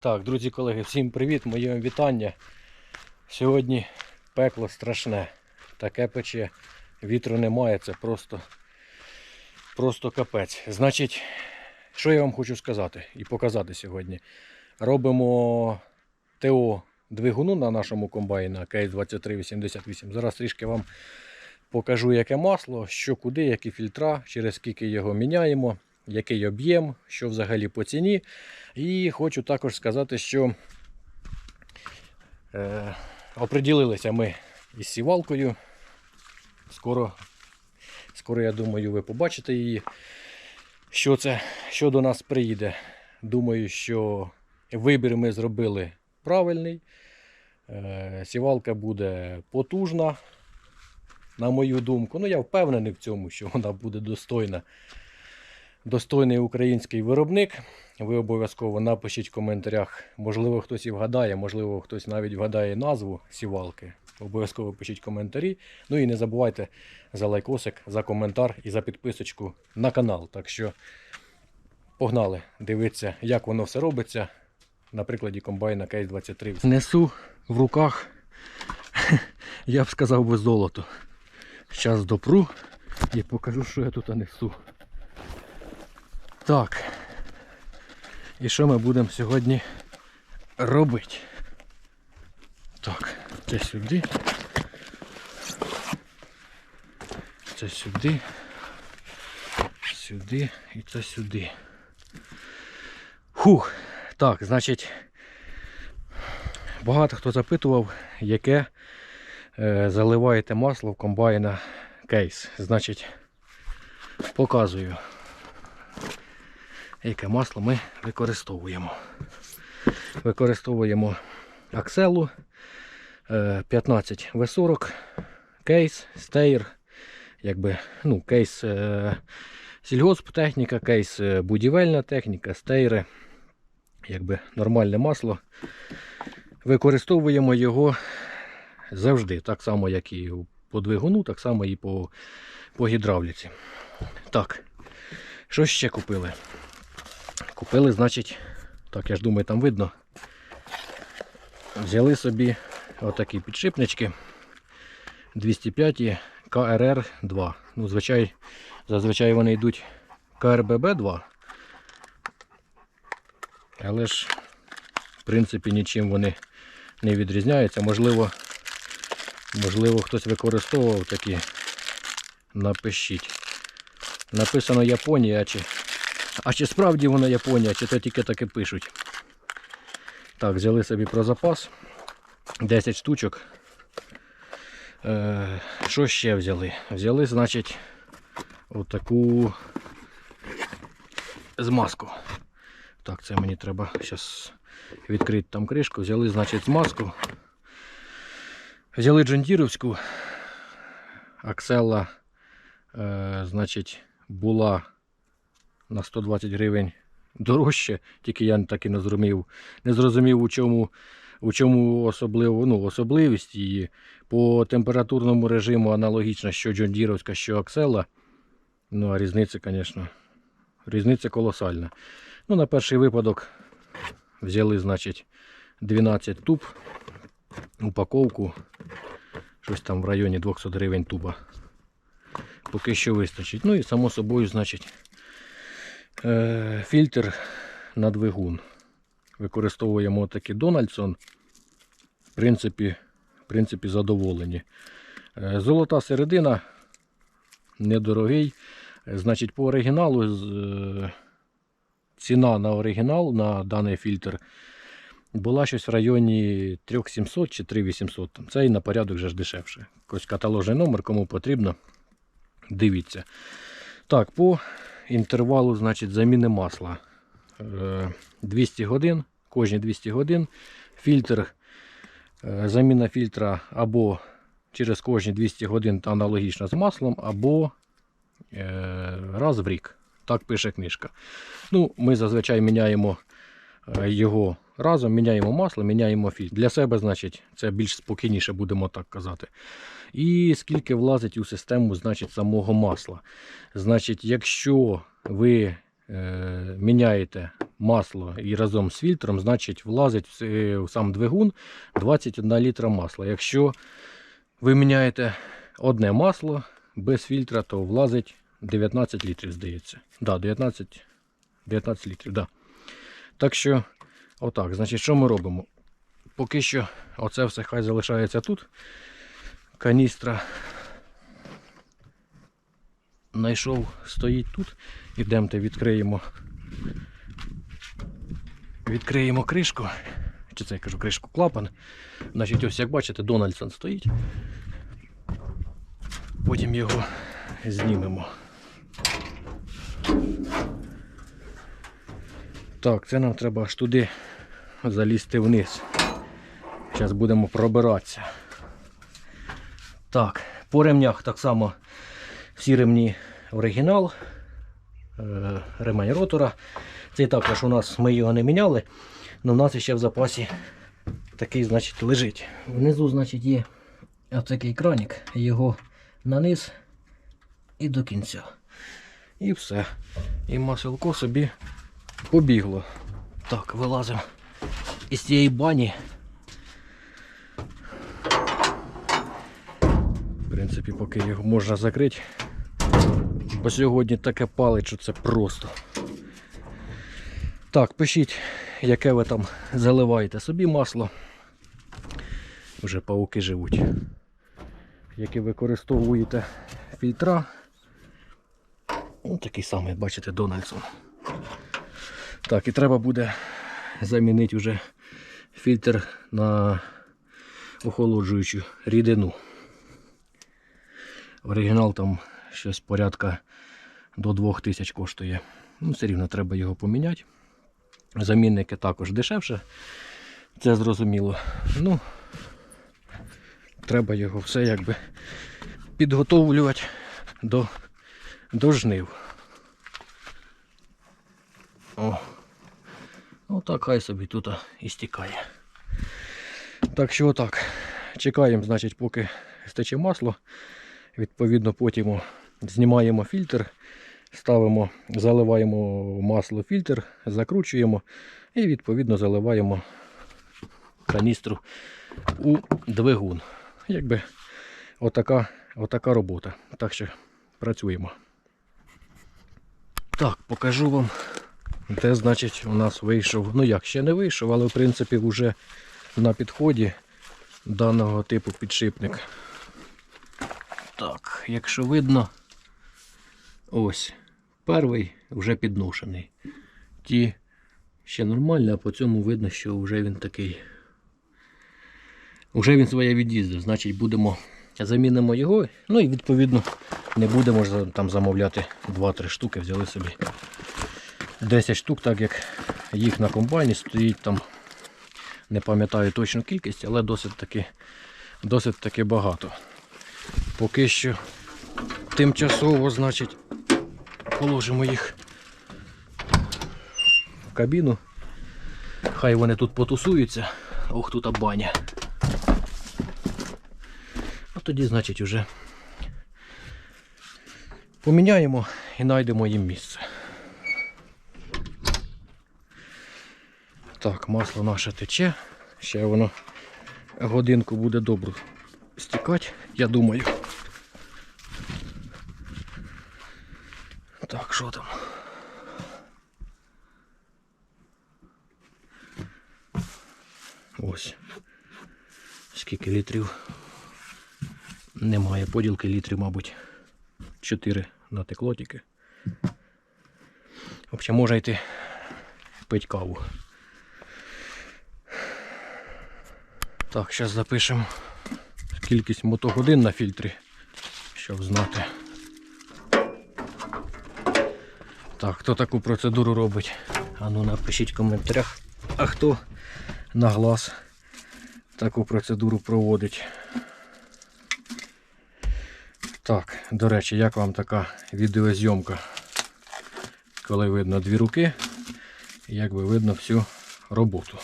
Так, друзі, колеги, всім привіт, моє вітання. Сьогодні пекло страшне. Таке пече, вітру немає, це просто, просто капець. Значить, що я вам хочу сказати і показати сьогодні. Робимо ТО двигуну на нашому комбайні кейс 2388. Зараз трішки вам покажу, яке масло, що куди, які фільтра, через скільки його міняємо, який об'єм, що взагалі по ціні. І хочу також сказати, що е, оприділилися ми із сівалкою. Скоро, скоро, я думаю, ви побачите її. Що це, що до нас приїде. Думаю, що вибір ми зробили правильний. Е, сівалка буде потужна, на мою думку. Ну, я впевнений в цьому, що вона буде достойна. Достойний український виробник. Ви обов'язково напишіть в коментарях. Можливо, хтось і вгадає, можливо, хтось навіть вгадає назву сівалки. Обов'язково пишіть коментарі. Ну і не забувайте за лайкосик, за коментар і за підписочку на канал. Так що погнали дивитися, як воно все робиться. На прикладі комбайна Кейс 23. Несу в руках, я б сказав би золото. Зараз допру і покажу, що я тут несу. Так. І що ми будемо сьогодні робити? Так, це сюди. Це сюди. Сюди і це сюди. Фух. Так, значить, багато хто запитував, яке е, заливаєте масло в комбайна кейс. Значить, показую яке масло ми використовуємо. Використовуємо акселу е, 15 В40, кейс, стейр, якби, ну, кейс е, сільгосптехніка, кейс е, будівельна техніка, стейри, якби нормальне масло. Використовуємо його завжди, так само, як і по двигуну, так само і по, по гідравліці. Так, що ще купили? Купили, значить, так, я ж думаю, там видно. Взяли собі отакі підшипнички 205 КРР 2. Ну, звичай, зазвичай вони йдуть КРББ 2. Але ж, в принципі, нічим вони не відрізняються. Можливо, можливо, хтось використовував такі. Напишіть. Написано Японія чи а чи справді вона Японія, чи то тільки таки пишуть. Так, взяли собі про запас. 10 штучок. Е, Що ще взяли? Взяли, значить, отаку змазку. Так, це мені треба зараз відкрити там кришку. Взяли, значить, змазку. Взяли джондіровську. Аксела, е, значить, була на 120 гривень дорожче, тільки я так і не зрозумів, не зрозумів, у чому, у чому особливо, ну, особливість її. По температурному режиму аналогічно, що Джондіровська, що Аксела. Ну, а різниця, звісно, різниця колосальна. Ну, на перший випадок взяли, значить, 12 туб, упаковку. Щось там в районі 200 гривень туба. Поки що вистачить. Ну і само собою, значить, фільтр на двигун. Використовуємо такий Дональдсон. В принципі, в принципі, задоволені. Е, Золота середина недорогий. Е, Значить, по оригіналу ціна на оригінал на даний фільтр була щось в районі 3700 чи 3800. Там Цей на порядок вже ж дешевше. Ось каталожний номер, кому потрібно, дивіться. Так, по інтервалу значить, заміни масла. Е, 200 годин, кожні 200 годин. Фільтр, е, заміна фільтра або через кожні 200 годин аналогічно з маслом, або е, раз в рік. Так пише книжка. Ну, Ми зазвичай міняємо е, його разом, міняємо масло, міняємо фільтр. Для себе, значить, це більш спокійніше, будемо так казати. І скільки влазить у систему значить, самого масла. Значить, якщо ви е, міняєте масло і разом з фільтром, значить влазить в, с- в сам двигун 21 літра масла. Якщо ви міняєте одне масло без фільтра, то влазить 19 літрів, здається. Да, 19, 19 літрів, да. Так що, отак, значить, що ми робимо? Поки що оце все хай залишається тут. Каністра знайшов, стоїть тут. Ідемте, відкриємо. Відкриємо кришку. Чи це я кажу кришку клапан. Значить, ось як бачите, Дональдсон стоїть. Потім його знімемо. Так, це нам треба аж туди залізти вниз. Зараз будемо пробиратися. Так, по ремнях так само всі ремні оригінал. Е, ремень ротора. Цей також у нас ми його не міняли, але в нас ще в запасі такий, значить, лежить. Внизу, значить, є отакий кранік, його наниз і до кінця. І все. І маселко собі побігло. Так, вилазимо із цієї бані. В принципі, поки його можна закрити. Бо сьогодні таке палить, що це просто. Так, пишіть, яке ви там заливаєте собі масло. Вже пауки живуть. Які використовуєте фільтра. Ну, такий самий, бачите, Дональдсон. Так, і треба буде замінити вже фільтр на охолоджуючу рідину. Оригінал там щось порядка до 2000 коштує. Ну, все рівно треба його поміняти. Замінники також дешевше. Це зрозуміло. Ну, треба його все якби підготовлювати до, до жнив. О. Отак хай собі тут і стікає. Так що отак. Чекаємо, значить, поки стече масло. Відповідно, потім знімаємо фільтр, ставимо, заливаємо масло фільтр, закручуємо і відповідно заливаємо каністру у двигун. Якби отака, отака робота. Так що працюємо. Так, покажу вам, де, значить, у нас вийшов. Ну як, ще не вийшов, але в принципі вже на підході даного типу підшипник. Так, якщо видно, ось, перший вже підношений. Ті ще нормально, а по цьому видно, що вже він такий. Вже він своє від'їздив, значить будемо замінимо його. Ну і відповідно не будемо там замовляти 2-3 штуки, взяли собі 10 штук, так як їх на комбайні стоїть там, не пам'ятаю точну кількість, але досить таки, досить таки багато. Поки що тимчасово, значить, положимо їх в кабіну. Хай вони тут потусуються. Ох, тут баня. А тоді, значить, вже поміняємо і знайдемо їм місце. Так, масло наше тече. Ще воно годинку буде добре стікати, я думаю. Так, що там? Ось. Скільки літрів? Немає поділки літрів, мабуть. 4 натекло тільки. Взагалі можна йти пити каву. Так, зараз запишемо кількість мотогодин на фільтрі, щоб знати. Так, хто таку процедуру робить? Ану напишіть в коментарях. А хто на глаз таку процедуру проводить? Так, до речі, як вам така відеозйомка? Коли видно дві руки, як би видно всю роботу.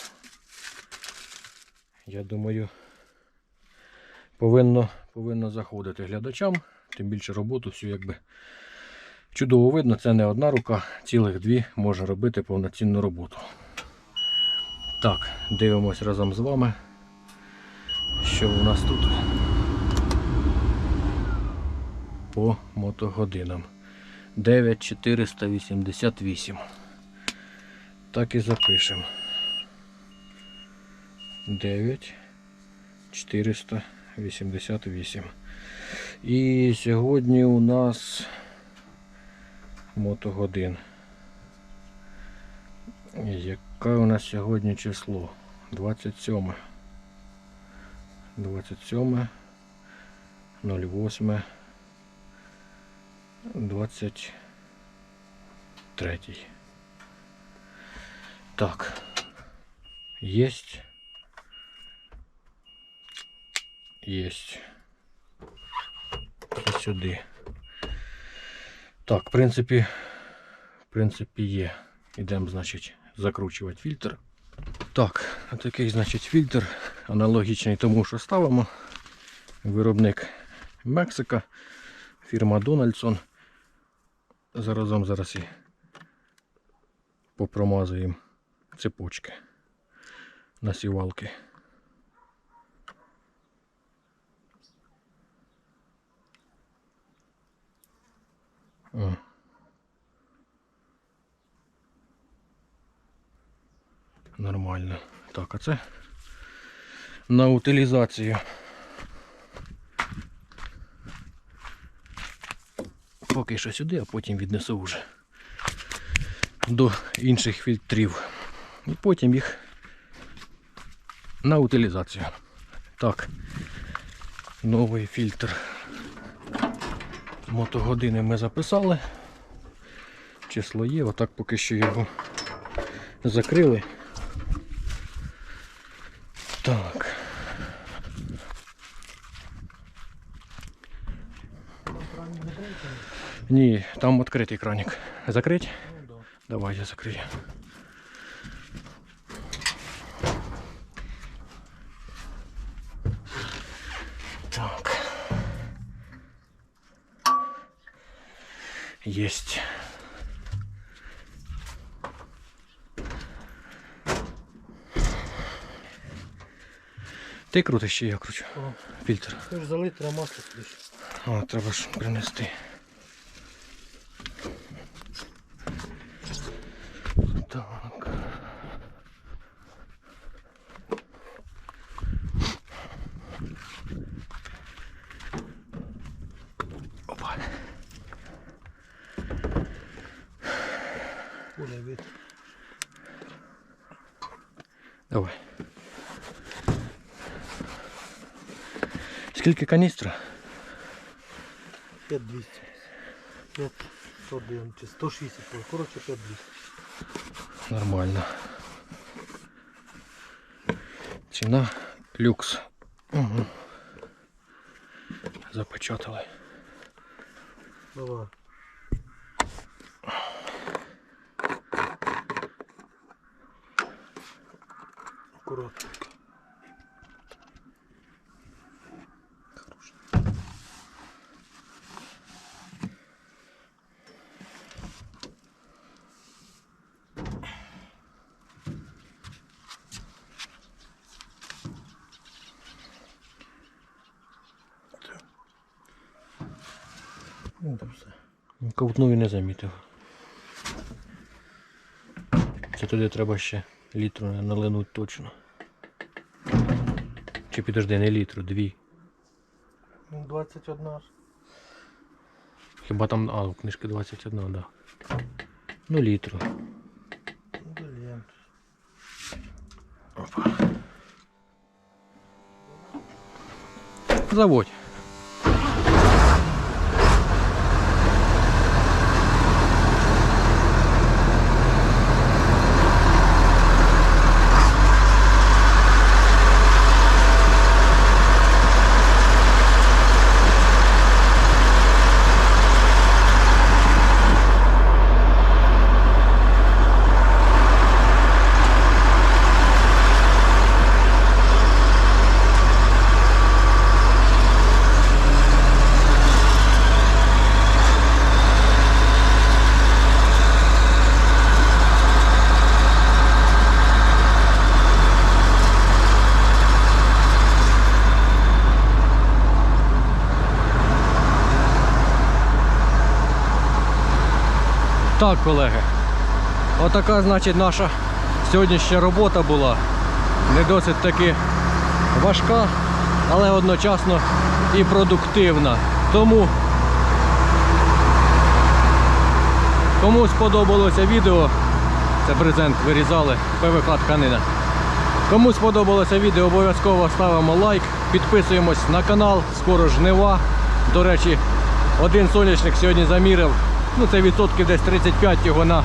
Я думаю, повинно, повинно заходити глядачам, тим більше роботу всю якби Чудово видно, це не одна рука, цілих дві може робити повноцінну роботу. Так, дивимось разом з вами, що у нас тут по мотогодинам. 9488. Так і запишемо. 9488. І сьогодні у нас мотогодин. Яке у нас сьогодні число? 27. 27. 08. 23. Так. Есть. Це сюди. Так, в принципі, в принципі, є. Ідемо, значить, закручувати фільтр. Так, такий, значить, фільтр аналогічний тому, що ставимо. Виробник Мексика, фірма Дональдсон. Заразом зараз і попромазуємо цепочки насівалки. Нормально. Так, а це на утилізацію. Поки що сюди, а потім віднесу вже до інших фільтрів. І потім їх на утилізацію. Так, новий фільтр мотогодини ми записали. Число є, отак поки що його закрили. Так. Ні, там відкритий краник. Закрить? Давай я закрию. Есть. Ти крутиш ще я кручу? О. Фільтр. Ти ж залити треба масло сюди. А, треба ж принести. Так. Давай. Скільки каністра? 5200. 501 чи 160. ой, Коротше 5200. Нормально. Ціна люкс. Угу. Запечатали. Давай. Ну, то все. Ковтнув і не замітив. Це туди треба ще літру налинуть точно. Чи підожди, не літру, дві. Ну, 21. Хіба там, а, у книжки 21, так. Да. Ну, літру. Ну, Блін. Заводь. Так, колеги. Отака, значить, наша сьогоднішня робота була. Не досить таки важка, але одночасно і продуктивна. Тому кому сподобалося відео, це презент вирізали, ПВК тканина. Кому сподобалося відео, обов'язково ставимо лайк, підписуємось на канал, скоро жнива. До речі, один соняшник сьогодні замірив. Ну це відсотків десь 35 його на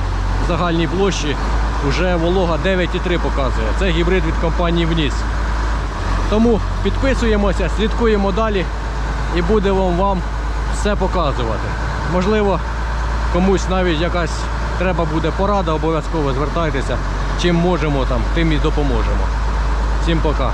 загальній площі. Уже волога 9,3 показує. Це гібрид від компанії Вніс. Тому підписуємося, слідкуємо далі і будемо вам все показувати. Можливо, комусь навіть якась треба буде порада, обов'язково звертайтеся. Чим можемо там, тим і допоможемо. Всім пока.